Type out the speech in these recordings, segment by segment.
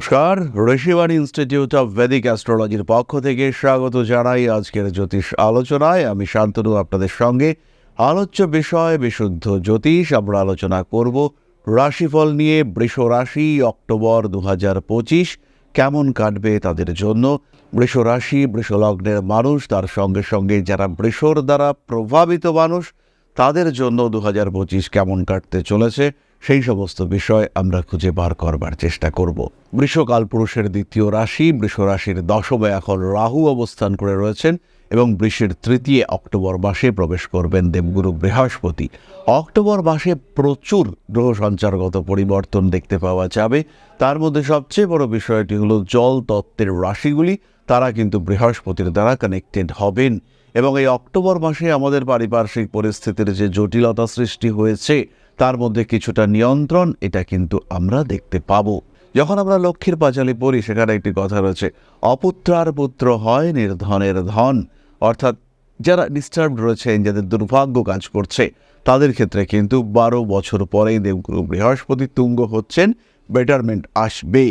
নমস্কার। Rishibani institute of Vedic অ্যাস্ট্রোলজির পক্ষ থেকে স্বাগত জানাই আজকের জ্যোতিষ আলোচনায়। আমি শান্তনু, আপনাদের সঙ্গে। আলোচ্য বিষয়, বিশুদ্ধ জ্যোতিষ। আমরা আলোচনা করব রাশিফল নিয়ে। বৃষ রাশি, অক্টোবর দু পঁচিশ। কেমন কাটবে তাদের জন্য? বৃষ রাশি, বৃষ লগ্নের মানুষ, তার সঙ্গে সঙ্গে যারা বৃষর দ্বারা প্রভাবিত মানুষ, তাদের জন্য দু হাজার পঁচিশ কেমন কাটতে চলেছে? সেই সমস্ত বিষয় আমরা খুঁজে বার করবার চেষ্টা করব। বৃষকাল পুরুষের দ্বিতীয় রাশি, বৃষ রাশির দশমে এখন রাহু অবস্থান করে রয়েছেন এবং বৃষের তৃতীয় অক্টোবর মাসে প্রবেশ করবেন দেবগুরু বৃহস্পতি। অক্টোবর মাসে প্রচুর গ্রহ সঞ্চারগত পরিবর্তন দেখতে পাওয়া যাবে। তার মধ্যে সবচেয়ে বড় বিষয়টি হলো জল তত্ত্বের রাশিগুলি। তারা কিন্তু বৃহস্পতির দ্বারা কানেক্টেড হবেন এবং এই অক্টোবর মাসে আমাদের পারিপার্শ্বিক পরিস্থিতির যে জটিলতা সৃষ্টি হয়েছে তার মধ্যে কিছুটা নিয়ন্ত্রণ, এটা কিন্তু আমরা দেখতে পাবো। যখন আমরা লক্ষ্মীর পাঁচালি পড়ি, সেখানে একটি কথা রয়েছে, অপুত্রার পুত্র হয় নির্ধনের ধন। অর্থাৎ যারা ডিস্টার্ব রয়েছেন যাদের দুর্ভাগ্য কাজ করছে, তাদের ক্ষেত্রে কিন্তু বারো বছর পরেই দেবগুরু বৃহস্পতি তুঙ্গ হচ্ছেন বেটারমেন্ট আসবে।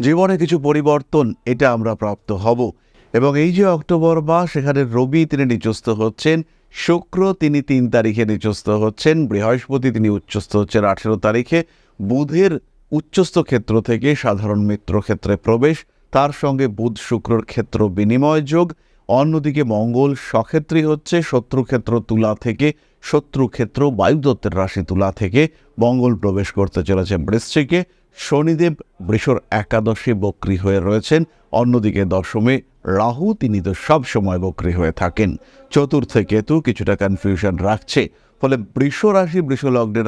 জীবনে কিছু পরিবর্তন, এটা আমরা প্রাপ্ত হব। এবং এই যে অক্টোবর মাস, সেখানে রবি তিনি নিচস্থ হচ্ছেন শুক্র, তিনি তিন তারিখে নিচস্থ হচ্ছেন, বৃহস্পতি তিনি উচ্চস্থ হচ্ছেন আঠেরো তারিখে। বুধের উচ্চস্থ ক্ষেত্র থেকে সাধারণ মিত্র ক্ষেত্রে প্রবেশ, তার সঙ্গে বুধ শুক্রর ক্ষেত্র বিনিময় যোগ। অন্যদিকে মঙ্গল সক্ষেত্রী হচ্ছে শত্রুক্ষেত্র তুলা থেকে শত্রুক্ষেত্র বায়ুদত্তের রাশি তুলা থেকে। মঙ্গল প্রবেশ করতে চলেছে বৃশ্চিকে। শনিদেব বৃষর একাদশী বক্রী হয়ে রয়েছেন। অন্যদিকে দশমে রাহু তিনি তো সব সময় বক্রী হয়ে থাকেন। চতুর্থে কেতু কিছুটা কনফিউশন রাখছে, ফলে বৃষ রাশি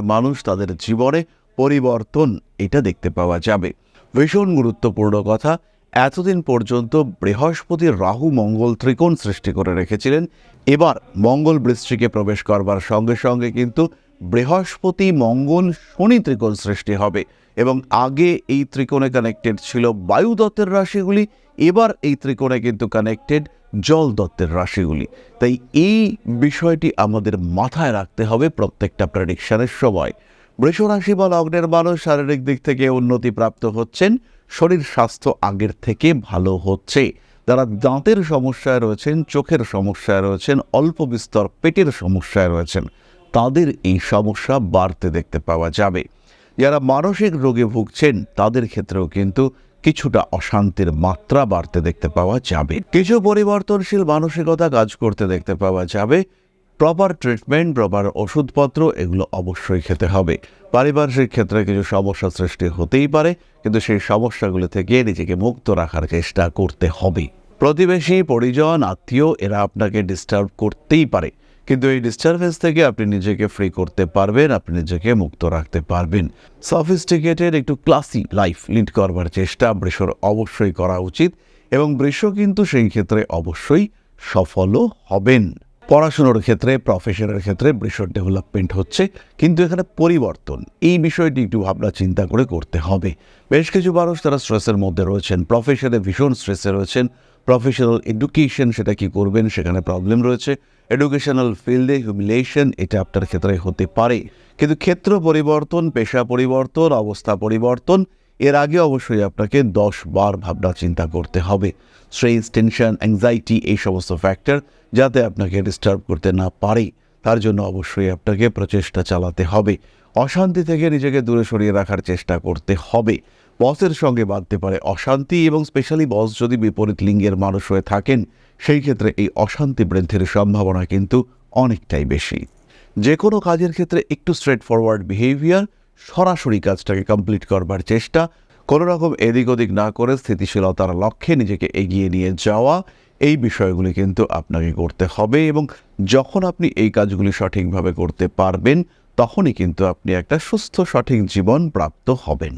মানুষ তাদের জীবনে পরিবর্তন এটা দেখতে পাওয়া যাবে। ভীষণ গুরুত্বপূর্ণ কথা, এতদিন পর্যন্ত বৃহস্পতি রাহু মঙ্গল ত্রিকোণ সৃষ্টি করে রেখেছিলেন। এবার মঙ্গল বৃষ্টিকে প্রবেশ করবার সঙ্গে সঙ্গে কিন্তু বৃহস্পতি, মঙ্গল, শনি ত্রিকোণ সৃষ্টি হবে। এবং আগে এই ত্রিকোণে কানেক্টেড ছিল বায়ু দত্তের রাশিগুলি, এবার এই ত্রিকোণে কিন্তু কানেক্টেড জল দত্তের রাশিগুলি। তাই এই বিষয়টি আমাদের মাথায় রাখতে হবে প্রত্যেকটা প্রেডিকশনের সময়। বৃষ রাশি বা লগ্নের মানুষ শারীরিক দিক থেকে উন্নতি প্রাপ্ত হচ্ছেন, শরীর স্বাস্থ্য আগের থেকে ভালো হচ্ছে। যারা দাঁতের সমস্যায় রয়েছেন, চোখের সমস্যায় রয়েছেন, অল্প বিস্তর পেটের সমস্যায় রয়েছেন, তাদের এই সমস্যা বাড়তে দেখতে পাওয়া যাবে। যারা মানসিক রোগে ভুগছেন, তাদের ক্ষেত্রেও কিন্তু কিছুটা অশান্তির মাত্রা বাড়তে দেখতে পাওয়া যাবে। কিছু পরিবর্তনশীল মানসিকতা কাজ করতে দেখতে পাওয়া যাবে। প্রপার ট্রিটমেন্ট, প্রপার ওষুধপত্র, এগুলো অবশ্যই খেতে হবে। পারিপার্শ্বিক ক্ষেত্রে কিছু সমস্যা সৃষ্টি হতেই পারে, কিন্তু সেই সমস্যাগুলো থেকে নিজেকে মুক্ত রাখার চেষ্টা করতে হবে। প্রতিবেশী, পরিজন, আত্মীয়, এরা আপনাকে ডিস্টার্ব করতেই পারে। কিন্তু এই ডিস্টারবেন্স থেকে আপনি নিজেকে ফ্রি করতে পারবেন, আপনি নিজেকে মুক্ত রাখতে পারবেন। সফিস্টিকেটেড একটু ক্লাসি লাইফ লিড করবার চেষ্টা বৃষর অবশ্যই করা উচিত এবং বৃষ কিন্তু সেই ক্ষেত্রে অবশ্যই সফলও হবেন। পড়াশুনোর ক্ষেত্রে প্রফেশনের ক্ষেত্রে বৃষর ডেভেলপমেন্ট হচ্ছে, কিন্তু এখানে পরিবর্তন, এই বিষয়টি একটু ভাবনা চিন্তা করে করতে হবে। বেশ কিছু মানুষ তারা স্ট্রেসের মধ্যে রয়েছেন প্রফেশনে ভীষণ স্ট্রেসে রয়েছেন প্রফেশনাল এডুকেশন সেটা কি করবেন সেখানে প্রবলেম রয়েছে। এডুকেশনাল ফিল্ডে হিউমিলেশন এটা আপনার ক্ষেত্রে হতে পারে। কিন্তু ক্ষেত্র পরিবর্তন, পেশা পরিবর্তন, অবস্থা পরিবর্তন, এর আগে অবশ্যই আপনাকে দশ বার ভাবনা চিন্তা করতে হবে। স্ট্রেস টেনশন অ্যাংজাইটি এই সমস্ত ফ্যাক্টর যাতে আপনাকে ডিস্টার্ব করতে না পারে। তার জন্য অবশ্যই আপনাকে প্রচেষ্টা চালাতে হবে। অশান্তি থেকে নিজেকে দূরে সরিয়ে রাখার চেষ্টা করতে হবে। বসের সঙ্গে বাঁধতে পারে অশান্তি এবং স্পেশালি বস যদি বিপরীত লিঙ্গের মানুষ হয়ে থাকেন, সেই ক্ষেত্রে এই অশান্তি বৃদ্ধির সম্ভাবনা কিন্তু অনেকটাই বেশি। যে কোনো কাজের ক্ষেত্রে একটু স্ট্রেট ফরওয়ার্ড বিহেভিয়ার সরাসরি কাজটাকে কমপ্লিট করবার চেষ্টা, কোনো রকম এদিক ওদিক না করে স্থিতিশীলতার লক্ষ্যে নিজেকে এগিয়ে নিয়ে যাওয়া, এই বিষয়গুলি কিন্তু আপনাকে করতে হবে এবং যখন আপনি এই কাজগুলি সঠিকভাবে করতে পারবেন, তখনই কিন্তু আপনি একটা সুস্থ সঠিক জীবন প্রাপ্ত হবেন।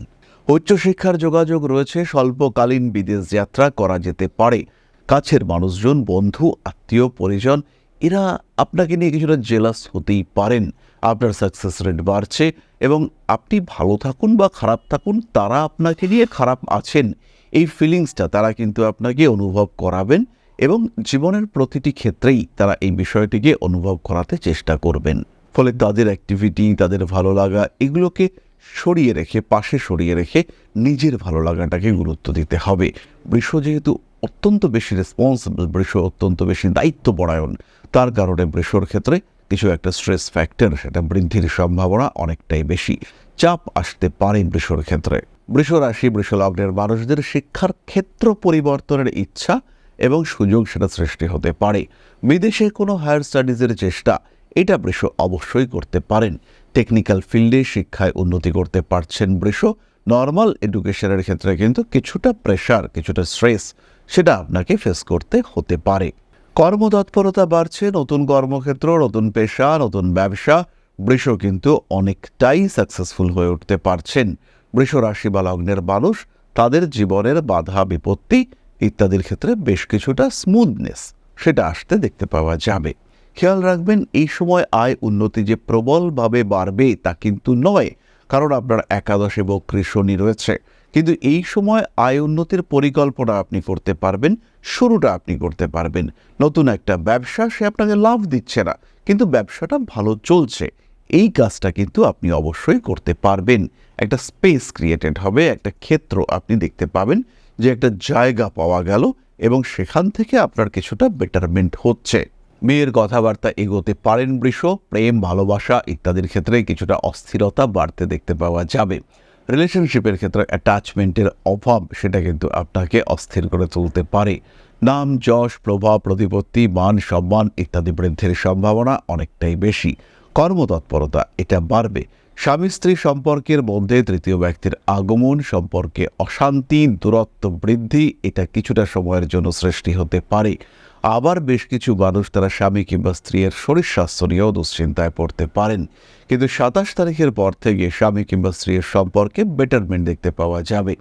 উচ্চশিক্ষার যোগাযোগ রয়েছে, স্বল্পকালীন বিদেশ যাত্রা করা যেতে পারে। কাছের মানুষজন, বন্ধু, আত্মীয়, পরিজন, এরা আপনাকে নিয়ে কিছুটা জেলাস হতেই পারেন। আপনার সাকসেস রেট বাড়ছে এবং আপনি ভালো থাকুন বা খারাপ থাকুন, তারা আপনাকে নিয়ে খারাপ আছেন। এই ফিলিংসটা তারা কিন্তু আপনাকে অনুভব করাবেন এবং জীবনের প্রতিটি ক্ষেত্রেই তারা এই বিষয়টিকে অনুভব করাতে চেষ্টা করবেন। ফলে তাদের অ্যাক্টিভিটি তাদের ভালো লাগা, এগুলোকে সরিয়ে রেখে, পাশে সরিয়ে রেখে নিজের ভালো লাগাটাকে গুরুত্ব দিতে হবে। বৃষ যেহেতু অত্যন্ত বেশি রেসপন্সিবল বৃষ অত্যন্ত বেশি দায়িত্ব দায়িত্বপরায়ণ, তার কারণে বৃষর ক্ষেত্রে কিছু একটা স্ট্রেস ফ্যাক্টর সেটা বৃদ্ধির সম্ভাবনা অনেকটাই বেশি। চাপ আসতে পারে বৃষর ক্ষেত্রে। বৃষ রাশি, বৃষ লগ্নের মানুষদের শিক্ষার ক্ষেত্র পরিবর্তনের ইচ্ছা এবং সুযোগ সেটা সৃষ্টি হতে পারে। বিদেশে কোনো হায়ার স্টাডিজের চেষ্টা, এটা বৃষ অবশ্যই করতে পারেন। টেকনিক্যাল ফিল্ডে শিক্ষায় উন্নতি করতে পারছেন বৃষ। নর্মাল এডুকেশনের ক্ষেত্রে কিন্তু কিছুটা প্রেশার, কিছুটা স্ট্রেস সেটা আপনাকে ফেস করতে হতে পারে। কর্মতৎপরতা বাড়ছে, নতুন কর্মক্ষেত্র, নতুন পেশা, নতুন ব্যবসা। বৃষ কিন্তু অনেকটাই সাকসেসফুল হয়ে উঠতে পারছেন। বৃষ রাশি বা লগ্নের মানুষ, তাদের জীবনের বাধা, বিপত্তি ইত্যাদির ক্ষেত্রে বেশ কিছুটা স্মুথনেস সেটা আসতে দেখতে পাওয়া যাবে। খেয়াল রাখবেন, এই সময় আয় উন্নতি যে প্রবলভাবে বাড়বে তা কিন্তু নয়, কারণ আপনার একাদশে বক্রী শনি রয়েছে। কিন্তু এই সময় আয় উন্নতির পরিকল্পনা আপনি করতে পারবেন, শুরুটা আপনি করতে পারবেন। নতুন একটা ব্যবসা, সে আপনাকে লাভ দিচ্ছে না, কিন্তু ব্যবসাটা ভালো চলছে। এই কাজটা কিন্তু আপনি অবশ্যই করতে পারবেন। একটা স্পেস ক্রিয়েটেড হবে, একটা ক্ষেত্র আপনি দেখতে পাবেন, যে একটা জায়গা পাওয়া গেল এবং সেখান থেকে আপনার কিছুটা বেটারমেন্ট হচ্ছে। মেয়ের কথাবার্তা এগোতে পারেন বৃষ, প্রেম, ভালোবাসা ইত্যাদির ক্ষেত্রে কিছুটা অস্থিরতা বাড়তে দেখতে পাওয়া যাবে। রিলেশনশিপের ক্ষেত্রে অ্যাটাচমেন্টের অভাব, সেটা কিন্তু আপনাকে অস্থির করে তুলতে পারে। নাম, যশ, প্রভাব, প্রতিপত্তি, মান, সম্মান ইত্যাদি বৃদ্ধির সম্ভাবনা অনেকটাই বেশি। কর্মতৎপরতা, এটা বাড়বে। স্বামী স্ত্রী সম্পর্কের মধ্যে তৃতীয় ব্যক্তির আগমন, সম্পর্কে অশান্তি, দূরত্ব বৃদ্ধি, এটা কিছুটা সময়ের জন্য সৃষ্টি হতে পারে। আবার বেশ কিছু মানুষ তারা স্বামী কিংবা স্ত্রীর শরীর স্বাস্থ্য নিয়েও দুশ্চিন্তায় পড়তে পারেন। কিন্তু সাতাশ তারিখের পর থেকে স্বামী কিংবা স্ত্রীর সম্পর্কে বেটারমেন্ট দেখতে পাওয়া যাবে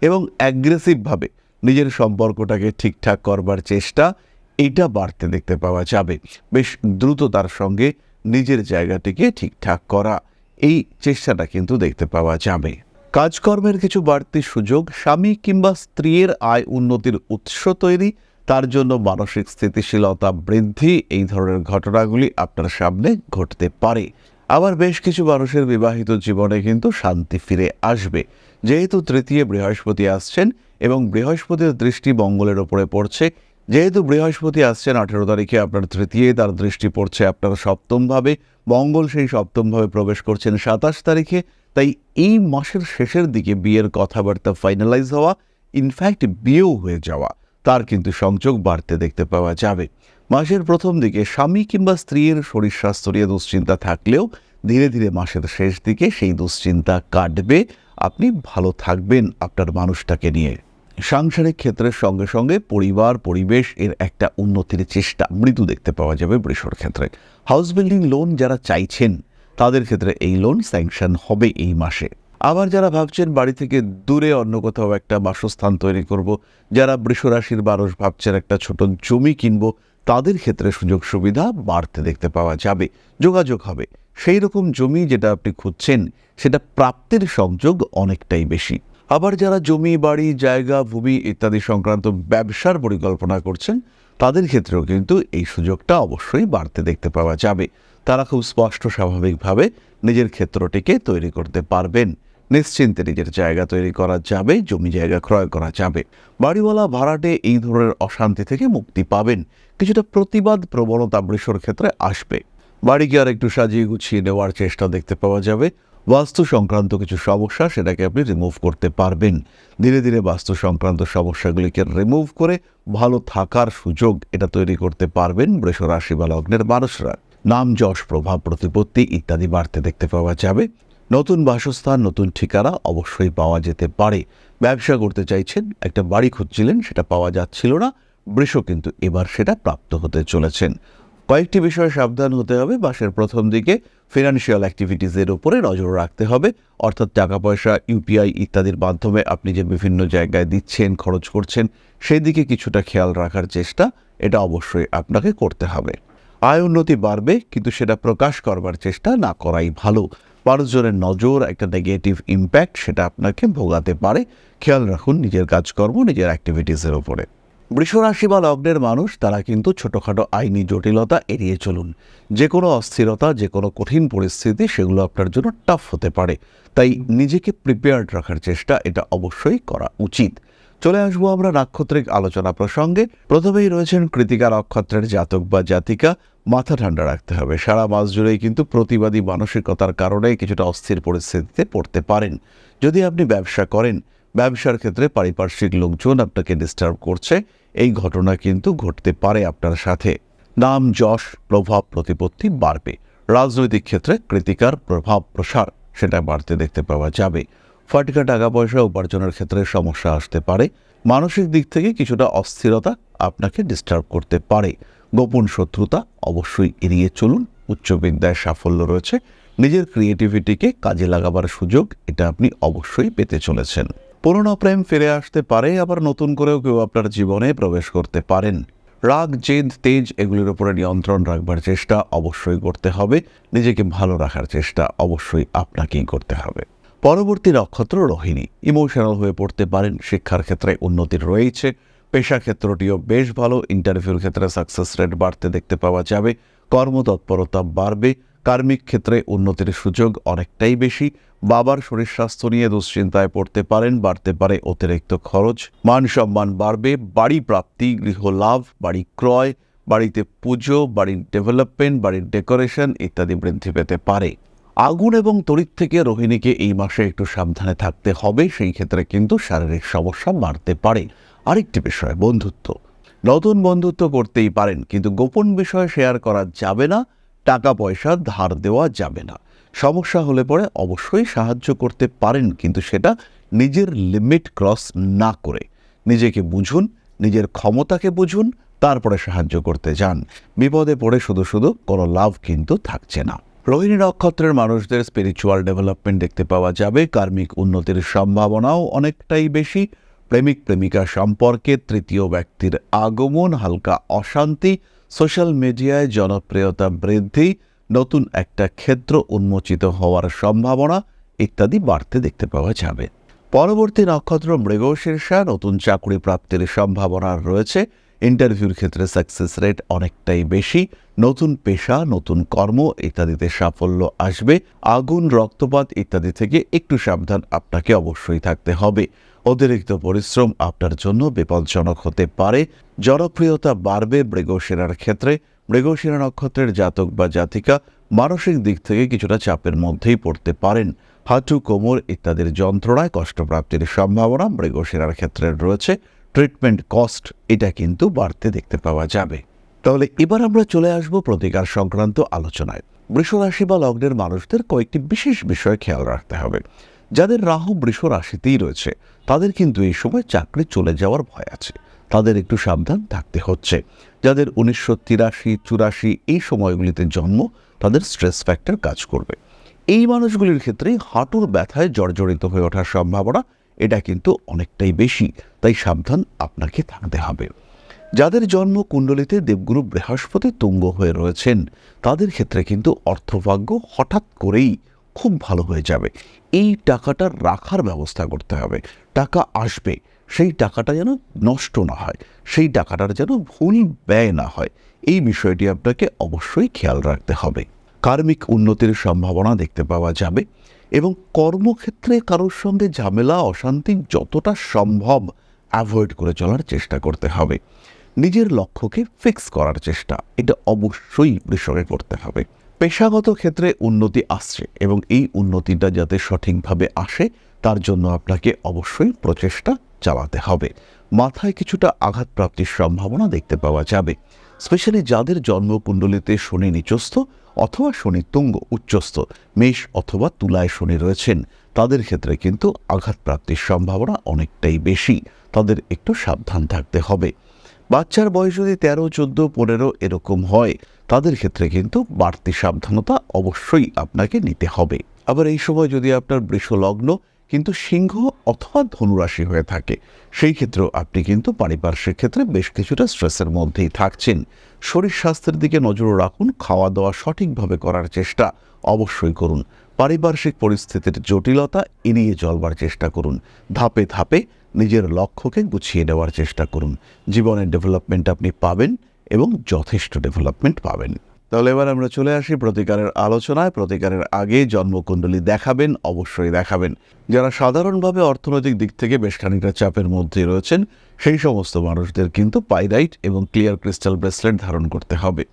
এবং অ্যাগ্রেসিভভাবে নিজের সম্পর্কটাকে ঠিকঠাক করবার চেষ্টা এটা বাড়তে দেখতে পাওয়া যাবে। বেশ দ্রুততার সঙ্গে নিজের জায়গাটিকে ঠিকঠাক করা এই চেষ্টাটা কিন্তু দেখতে পাওয়া যাবে। কাজকর্মের কিছু বাড়তি সুযোগ স্বামী কিংবা স্ত্রীর আয় উন্নতির উৎস তৈরি তার জন্য মানসিক স্থিতিশীলতা বৃদ্ধি, এই ধরনের ঘটনাগুলি আপনার সামনে ঘটতে পারে। আবার বেশ কিছু মানুষের বিবাহিত জীবনে কিন্তু শান্তি ফিরে আসবে। যেহেতু তৃতীয় বৃহস্পতি আসছেন এবং বৃহস্পতির দৃষ্টি মঙ্গলের ওপরে পড়ছে, যেহেতু বৃহস্পতি আসছেন আঠেরো তারিখে আপনার তৃতীয়, তার দৃষ্টি পড়ছে আপনার সপ্তমভাবে। মঙ্গল সেই সপ্তমভাবে প্রবেশ করছেন সাতাশ তারিখে, তাই এই মাসের শেষের দিকে বিয়ের কথাবার্তা ফাইনালাইজ হওয়া ইনফ্যাক্ট বিয়েও হয়ে যাওয়া। তার কিন্তু সংযোগ বাড়তে দেখতে পাওয়া যাবে। মাসের প্রথম দিকে স্বামী কিংবা স্ত্রীর শরীর স্বাস্থ্য নিয়ে দুশ্চিন্তা থাকলেও ধীরে ধীরে মাসের শেষ দিকে সেই দুশ্চিন্তা কাটবে। আপনি ভালো থাকবেন আপনার মানুষটাকে নিয়ে। সাংসারিক ক্ষেত্রের সঙ্গে সঙ্গে পরিবার, পরিবেশ এর একটা উন্নতির চেষ্টা মৃদু দেখতে পাওয়া যাবে বৃষর ক্ষেত্রে। হাউস বিল্ডিং লোন যারা চাইছেন, তাদের ক্ষেত্রে এই লোন স্যাংশন হবে এই মাসে। আবার যারা ভাবছেন বাড়ি থেকে দূরে অন্য কোথাও একটা বাসস্থান তৈরি করব, যারা বৃষরাশির মানুষ ভাবছেন একটা ছোট জমি কিনবো, তাদের ক্ষেত্রে সুযোগ সুবিধা বাড়তে দেখতে পাওয়া যাবে, যোগাযোগ হবে। সেই রকম জমি যেটা আপনি খুঁজছেন, সেটা প্রাপ্তির সংযোগ অনেকটাই বেশি। আবার যারা জমি, বাড়ি, জায়গা, ভূমি ইত্যাদি সংক্রান্ত ব্যবসার পরিকল্পনা করছেন, তাদের ক্ষেত্রেও কিন্তু এই সুযোগটা অবশ্যই বাড়তে দেখতে পাওয়া যাবে। তারা খুব স্পষ্ট স্বাভাবিকভাবে নিজের ক্ষেত্রটিকে তৈরি করতে পারবেন। নিশ্চিন্তে নিজের জায়গা তৈরি করা যাবে, জমি জায়গা ক্রয় করা যাবে। বাড়িওয়ালা ভাড়াটে এই ধরনের অশান্তি থেকে মুক্তি পাবেন। কিছুটা প্রতিবাদ, প্রবণতা বৃষর ক্ষেত্রে আসবে। বাড়িকে আর একটু সাজিয়ে গুছিয়ে নেওয়ার চেষ্টা দেখতে পাওয়া যাবে। বাস্তু সংক্রান্ত কিছু সমস্যা সেটাকে আপনি রিমুভ করতে পারবেন। ধীরে ধীরে বাস্তু সংক্রান্ত সমস্যাগুলিকে রিমুভ করে ভালো থাকার সুযোগ এটা তৈরি করতে পারবেন বৃষ রাশি বা লগ্নের মানুষরা। নাম, যশ, প্রভাব, প্রতিপত্তি ইত্যাদি বাড়তে দেখতে পাওয়া যাবে। নতুন বাসস্থান, নতুন ঠিকানা অবশ্যই পাওয়া যেতে পারে। ব্যবসা করতে চাইছেন, একটা বাড়ি খুঁজছিলেন, সেটা পাওয়া যাচ্ছিল না। বৃষ কিন্তু এবার সেটা প্রাপ্ত হতে চলেছেন। কয়েকটি বিষয়ে সাবধান হতে হবে। মাসের প্রথম দিকে ফিনান্সিয়াল অ্যাক্টিভিটিসের উপরে নজর রাখতে হবে। অর্থাৎ টাকা, পয়সা ইউপিআই ইত্যাদির মাধ্যমে আপনি যে বিভিন্ন জায়গায় দিচ্ছেন, খরচ করছেন সেই দিকে কিছুটা খেয়াল রাখার চেষ্টা, এটা অবশ্যই আপনাকে করতে হবে। আয় উন্নতি বাড়বে, কিন্তু সেটা প্রকাশ করবার চেষ্টা না করাই ভালো। মানুষজনের নজর, একটা নেগেটিভ ইম্প্যাক্ট সেটা আপনাকে ভোগাতে পারে। খেয়াল রাখুন, নিজের কাজকর্ম, নিজের অ্যাক্টিভিটিসের ওপরে বৃষরাশি বা লগ্নের মানুষ, তারা কিন্তু ছোটোখাটো আইনি জটিলতা এড়িয়ে চলুন। যে কোনো অস্থিরতা, যে কোনো কঠিন পরিস্থিতি, সেগুলো আপনার জন্য টাফ হতে পারে। তাই নিজেকে প্রিপেয়ার্ড রাখার চেষ্টা এটা অবশ্যই করা উচিত। চলে আসব আমরা নাক্ষত্রিক আলোচনা প্রসঙ্গে। প্রথমেই রয়েছেন কৃতিকা নক্ষত্রের জাতক বা জাতিকা। মাথা ঠান্ডা রাখতে হবে। সারা মাস জুড়েই কিন্তু প্রতিবাদী মানসিকতার কারণে কিছুটা অস্থির পরিস্থিতিতে পড়তে পারেন। যদি আপনি ব্যবসা করেন, ব্যবসার ক্ষেত্রে পারিপার্শ্বিক লোকজন আপনাকে ডিস্টার্ব করছে। এই ঘটনা কিন্তু ঘটতে পারে আপনার সাথে। নাম যশ, প্রভাব, প্রতিপত্তি বাড়বে। রাজনৈতিক ক্ষেত্রে কৃতিকার প্রভাব, প্রসার, সেটা বাড়তে দেখতে পাওয়া যাবে। ফাটকা টাকা পয়সা উপার্জনের ক্ষেত্রে সমস্যা আসতে পারে। মানসিক দিক থেকে কিছুটা অস্থিরতা আপনাকে ডিস্টার্ব করতে পারে। গোপন শত্রুতা অবশ্যই এড়িয়ে চলুন। উচ্চ বিদ্যায় সাফল্য রয়েছে। নিজের ক্রিয়েটিভিটিকে কাজে লাগাবার সুযোগ এটা আপনি অবশ্যই পেতে চলেছেন। পুরনো প্রেম ফিরে আসতে পারে, আবার নতুন করেও কেউ আপনার জীবনে প্রবেশ করতে পারেন। রাগ, জেদ, তেজ এগুলির উপরে নিয়ন্ত্রণ রাখবার চেষ্টা অবশ্যই করতে হবে। নিজেকে ভালো রাখার চেষ্টা অবশ্যই আপনাকেই করতে হবে। পরবর্তী নক্ষত্র রোহিণী। ইমোশনাল হয়ে পড়তে পারেন শিক্ষার ক্ষেত্রে উন্নতি রয়েছে। পেশা ক্ষেত্রটিও বেশ ভালো। ইন্টারভিউর ক্ষেত্রে সাকসেস রেট বাড়তে দেখতে পাওয়া যাবে। কর্মতৎপরতা বাড়বে। কার্মিক ক্ষেত্রে উন্নতির সুযোগ অনেকটাই বেশি। বাবার শরীর স্বাস্থ্য নিয়ে দুশ্চিন্তায় পড়তে পারেন, বাড়তে পারে অতিরিক্ত খরচ। মান সম্মান বাড়বে। বাড়ি প্রাপ্তি গৃহ লাভ বাড়ি ক্রয়, বাড়িতে পুজো, বাড়ির ডেভেলপমেন্ট বাড়ির ডেকোরেশন ইত্যাদি বৃদ্ধি পেতে পারে। আগুন এবং তড়িৎ থেকে রোহিণীকে এই মাসে একটু সাবধানে থাকতে হবে, সেই ক্ষেত্রে কিন্তু শারীরিক সমস্যা বাড়তে পারে। আরেকটি বিষয়, বন্ধুত্ব। নতুন বন্ধুত্ব করতেই পারেন, কিন্তু গোপন বিষয় শেয়ার করা যাবে না টাকা পয়সা ধার দেওয়া যাবে না। সমস্যা হলে পরে অবশ্যই সাহায্য করতে পারেন, কিন্তু সেটা নিজের লিমিট ক্রস না করে। নিজেকে বুঝুন, নিজের ক্ষমতাকে বুঝুন, তারপরে সাহায্য করতে যান। বিপদে পড়ে শুধু শুধু কোনো লাভ কিন্তু থাকছে না। রোহিণী নক্ষত্রের মানুষদের স্পিরিচুয়াল ডেভেলপমেন্ট দেখতে পাওয়া যাবে। কার্মিক উন্নতির সম্ভাবনাও অনেকটাই বেশি। প্রেমিক প্রেমিকা সম্পর্কে তৃতীয় ব্যক্তির আগমন, হালকা অশান্তি সোশ্যাল মিডিয়ায় জনপ্রিয়তা বৃদ্ধি, নতুন একটা ক্ষেত্র উন্মোচিত হওয়ার সম্ভাবনা ইত্যাদি বাড়তে দেখতে পাওয়া যাবে। পরবর্তী নক্ষত্র মৃগশীর্ষা, নতুন চাকরি প্রাপ্তির সম্ভাবনা রয়েছে। ইন্টারভিউর ক্ষেত্রে সাকসেস রেট অনেকটাই বেশি। নতুন পেশা, নতুন কর্ম ইত্যাদিতে সাফল্য আসবে। আগুন, রক্তপাত ইত্যাদি থেকে একটু সাবধান আপনাকে অবশ্যই থাকতে হবে। অতিরিক্ত পরিশ্রম আপনার জন্য বিপজ্জনক হতে পারে। জনপ্রিয়তা বাড়বে মৃগশিরার ক্ষেত্রে। মৃগশিরা নক্ষত্রের জাতক বা জাতিকা মানসিক দিক থেকে কিছুটা চাপের মধ্যেই পড়তে পারেন। হাঁটু, কোমর ইত্যাদির যন্ত্রণায় কষ্টপ্রাপ্তির সম্ভাবনা মৃগশিরার ক্ষেত্রে রয়েছে। ট্রিটমেন্ট কস্ট এটা কিন্তু বাড়তে দেখতে পাওয়া যাবে। তাহলে এবার আমরা চলে আসব প্রতিকার সংক্রান্ত আলোচনায়। বৃষরাশি বা লগ্নের মানুষদের কয়েকটি বিশেষ বিষয় খেয়াল রাখতে হবে। যাদের রাহু বৃষ রাশিতেই রয়েছে, তাদের কিন্তু এই সময় চাকরি চলে যাওয়ার ভয় আছে। তাদের একটু সাবধান থাকতে হচ্ছে। যাদের উনিশশো তিরাশি, চুরাশি এই সময়গুলিতে জন্ম, তাদের স্ট্রেস ফ্যাক্টর কাজ করবে। এই মানুষগুলির ক্ষেত্রেই হাঁটুর ব্যথায় জর্জরিত হয়ে ওঠার সম্ভাবনা এটা কিন্তু অনেকটাই বেশি, তাই সাবধান আপনাকে থাকতে হবে। যাদের জন্ম কুণ্ডলিতে দেবগুরু বৃহস্পতি তুঙ্গ হয়ে রয়েছেন, তাদের ক্ষেত্রে কিন্তু অর্থভাগ্য হঠাৎ করেই খুব ভালো হয়ে যাবে। এই টাকাটা রাখার ব্যবস্থা করতে হবে। টাকা আসবে, সেই টাকাটা যেন নষ্ট না হয়, সেই টাকাটার যেন ভুল ব্যয় না হয়, এই বিষয়টি আপনাকে অবশ্যই খেয়াল রাখতে হবে। কার্মিক উন্নতির সম্ভাবনা দেখতে পাওয়া যাবে। এবং কর্মক্ষেত্রে কারোর সঙ্গে ঝামেলা, অশান্তি যতটা সম্ভব অ্যাভয়েড করে চলার চেষ্টা করতে হবে। নিজের লক্ষ্যকে ফিক্স করার চেষ্টা, এটা অবশ্যই বৃষকে করতে হবে। পেশাগত ক্ষেত্রে উন্নতি আসছে এবং এই উন্নতিটা যাতে সঠিকভাবে আসে, তার জন্য আপনাকে অবশ্যই প্রচেষ্টা চালাতে হবে। মাথায় কিছুটা আঘাতপ্রাপ্তির সম্ভাবনা দেখতে পাওয়া যাবে। স্পেশালি যাদের জন্মকুণ্ডলিতে শনি নিচস্থ অথবা শনির তুঙ্গ উচ্চস্থ, মেষ অথবা তুলায় শনি রয়েছেন। তাদের ক্ষেত্রে কিন্তু আঘাত প্রাপ্তির সম্ভাবনা অনেকটাই বেশি। তাদের একটু সাবধান থাকতে হবে। বাচ্চার বয়স যদি তেরো, চোদ্দ, পনেরো এরকম হয়, তাদের ক্ষেত্রে কিন্তু বাড়তি সাবধানতা অবশ্যই আপনাকে নিতে হবে। আবার এই সময় যদি আপনার বৃষ লগ্ন কিন্তু সিংহ অথবা ধনুরাশি হয়ে থাকে। সেই ক্ষেত্রেও আপনি কিন্তু পারিপার্শ্বিক ক্ষেত্রে বেশ কিছুটা স্ট্রেসের মধ্যেই থাকছেন। শরীর স্বাস্থ্যের দিকে নজর রাখুন খাওয়া দাওয়া সঠিকভাবে করার চেষ্টা অবশ্যই করুন। পারিপার্শ্বিক পরিস্থিতির জটিলতা এড়িয়ে চলবার চেষ্টা করুন। ধাপে ধাপে নিজের লক্ষ্যকে গুছিয়ে নেওয়ার চেষ্টা করুন। জীবনের ডেভেলপমেন্ট আপনি পাবেন এবং যথেষ্ট ডেভেলপমেন্ট পাবেন। তাহলে এবার আমরা চলে আসি প্রতিকারের আলোচনায়। প্রতিকারের আগে জন্মকুণ্ডলী দেখাবেন, অবশ্যই দেখাবেন। যারা সাধারণভাবে অর্থনৈতিক দিক থেকে বেশ খানিকটা চাপের মধ্যে রয়েছেন, সেই সমস্ত মানুষদের কিন্তু পাইরাইট এবং ক্লিয়ার ক্রিস্টাল ব্রেসলেট ধারণ করতে হবে।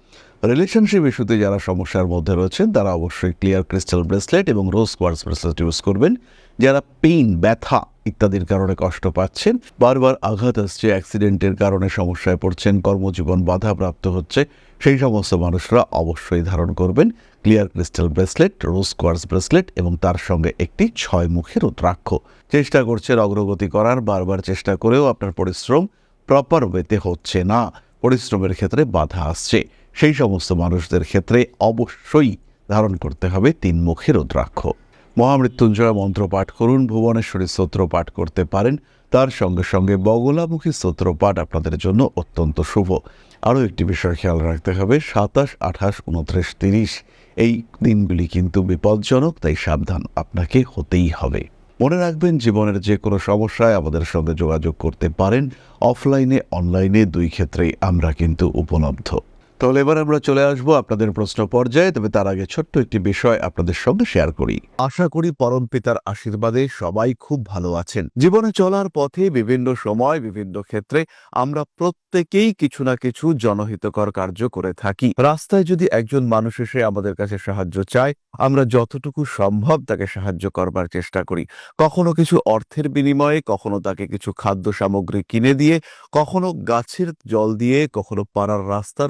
রিলেশনশিপ ইস্যুতে যারা সমস্যার মধ্যে রয়েছেন, তারা অবশ্যই ক্লিয়ার ক্রিস্টাল ব্রেসলেট এবং রোজ কোয়ার্স ব্রেসলেট ইউজ করবেন। যারা পেইন ব্যথা ইত্যাদির কারণে কষ্ট পাচ্ছেন, বারবার আঘাত আসছে অ্যাক্সিডেন্টের কারণে সমস্যায় পড়ছেন, কর্মজীবন বাধাপ্রাপ্ত হচ্ছে, সেই সমস্ত মানুষরা অবশ্যই ধারণ করবেন clear crystal bracelet rose quartz bracelet এবং তার সঙ্গে একটি ছয় মুখের রুদ্রাক্ষ। চেষ্টা করছেন অগ্রগতি করার, বারবার চেষ্টা করেও আপনার পরিশ্রম প্রপার ওয়েতে হচ্ছে না। পরিশ্রমের ক্ষেত্রে বাধা আসছে। সেই সমস্ত মানুষদের ক্ষেত্রে অবশ্যই ধারণ করতে হবে তিন মুখের রুদ্রাক্ষ। মহামৃত্যুঞ্জয় মন্ত্র পাঠ করুন, ভুবনেশ্বরী স্তোত্র পাঠ করতে পারেন। তার সঙ্গে সঙ্গে বগলামুখী স্তোত্র পাঠ আপনাদের জন্য অত্যন্ত শুভ। আরও একটি বিষয় খেয়াল রাখতে হবে, সাতাশ, আঠাশ, উনত্রিশ, তিরিশ, এই দিনগুলি কিন্তু বিপজ্জনক, তাই সাবধান আপনাকে হতেই হবে। মনে রাখবেন, জীবনের যে কোনো সমস্যায় আমাদের সঙ্গে যোগাযোগ করতে পারেন। অফলাইনে, অনলাইনে দুই ক্ষেত্রেই আমরা কিন্তু উপলব্ধ। তাহলে এবার আমরা চলে আসব আপনাদের প্রশ্ন পর্যায়ে। তবে তার আগে ছোট্ট একটি বিষয় আপনাদের সঙ্গে শেয়ার করি। আশা করি পরম পিতার আশীর্বাদে সবাই খুব ভালো আছেন। জীবনে চলার পথে বিভিন্ন সময়, বিভিন্ন ক্ষেত্রে আমরা প্রত্যেকেই কিছু না কিছু জনহিতকর কার্য করে থাকি। রাস্তায় যদি একজন মানুষ এসে আমাদের কাছে সাহায্য চায়, আমরা যতটুকু সম্ভব তাকে সাহায্য করবার চেষ্টা করি। কখনো কিছু অর্থের বিনিময়ে, কখনো তাকে কিছু খাদ্য সামগ্রী কিনে দিয়ে, কখনো গাছের জল দিয়ে, কখনো পাড়ার রাস্তার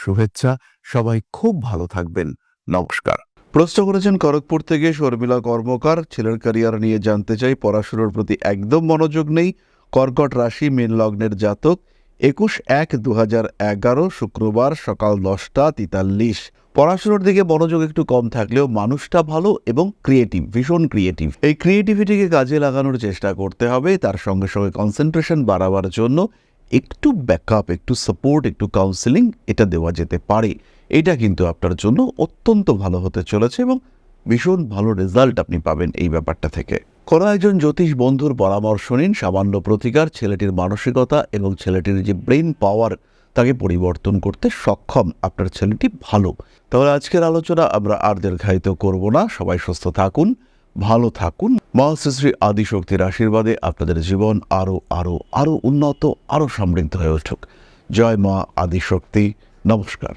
শুভেচ্ছা। সবাই খুব ভালো থাকবেন। নমস্কার। প্রশ্ন করেছেন, খড়গপুর থেকে শর্মিলা কর্মকার, ছেলের ক্যারিয়ার নিয়ে জানতে চাই, পড়াশোনার প্রতি একদম মনোযোগ নেই। কর্কট রাশি, মীন লগ্নের জাতক। একুশ এক দু এগারো, শুক্রবার সকাল দশটা তেতাল্লিশ। পড়াশোনার দিকে মনোযোগ একটু কম থাকলেও মানুষটা ভালো এবং ক্রিয়েটিভ ভীষণ ক্রিয়েটিভ এই ক্রিয়েটিভিটিকে কাজে লাগানোর চেষ্টা করতে হবে, তার সঙ্গে সঙ্গে কনসেন্ট্রেশন বাড়াবার জন্য। একটু ব্যাকআপ একটু সাপোর্ট একটু কাউন্সেলিং এটা দেওয়া যেতে পারে। এটা কিন্তু আপনার জন্য অত্যন্ত ভালো হতে চলেছে এবং ভীষণ ভালো রেজাল্ট আপনি পাবেন এই ব্যাপারটা থেকে। কোনো একজন জ্যোতিষ বন্ধুর পরামর্শ নিন, সামান্য প্রতিকার, ছেলেটির মানসিকতা এবং ছেলেটির যে ব্রেন পাওয়ার তাকে পরিবর্তন করতে সক্ষম আপনার ছেলেটি ভালো। তাহলে আজকের আলোচনা আমরা আর দীর্ঘায়িত করব না। সবাই সুস্থ থাকুন। ভালো থাকুন। মা শ্রী আদিশক্তির আশীর্বাদে আপনাদের জীবন আরও আরও আরও উন্নত আরও সমৃদ্ধ হয়ে উঠুক। জয় মা আদিশক্তি। নমস্কার।